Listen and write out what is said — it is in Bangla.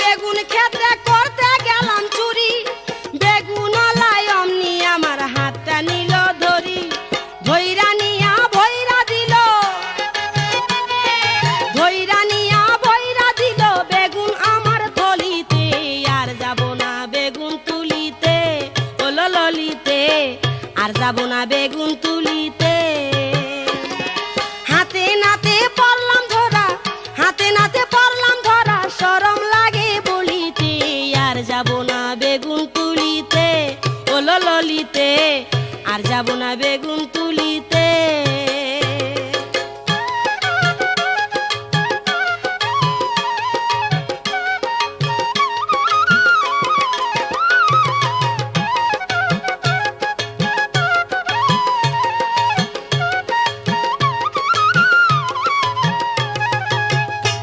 বেগুন ক্ষেত্রে করতে গেলাম চুরি। আমার হাতটা নিল ধরি। ভৈরা বেগুন আমার আর যাব না বেগুন তুলিতে ললিতে। আর যাব না বেগুন যাব না বেগুন তুলিতে ও ললিতে আর যাব না বেগুন তুলিতে।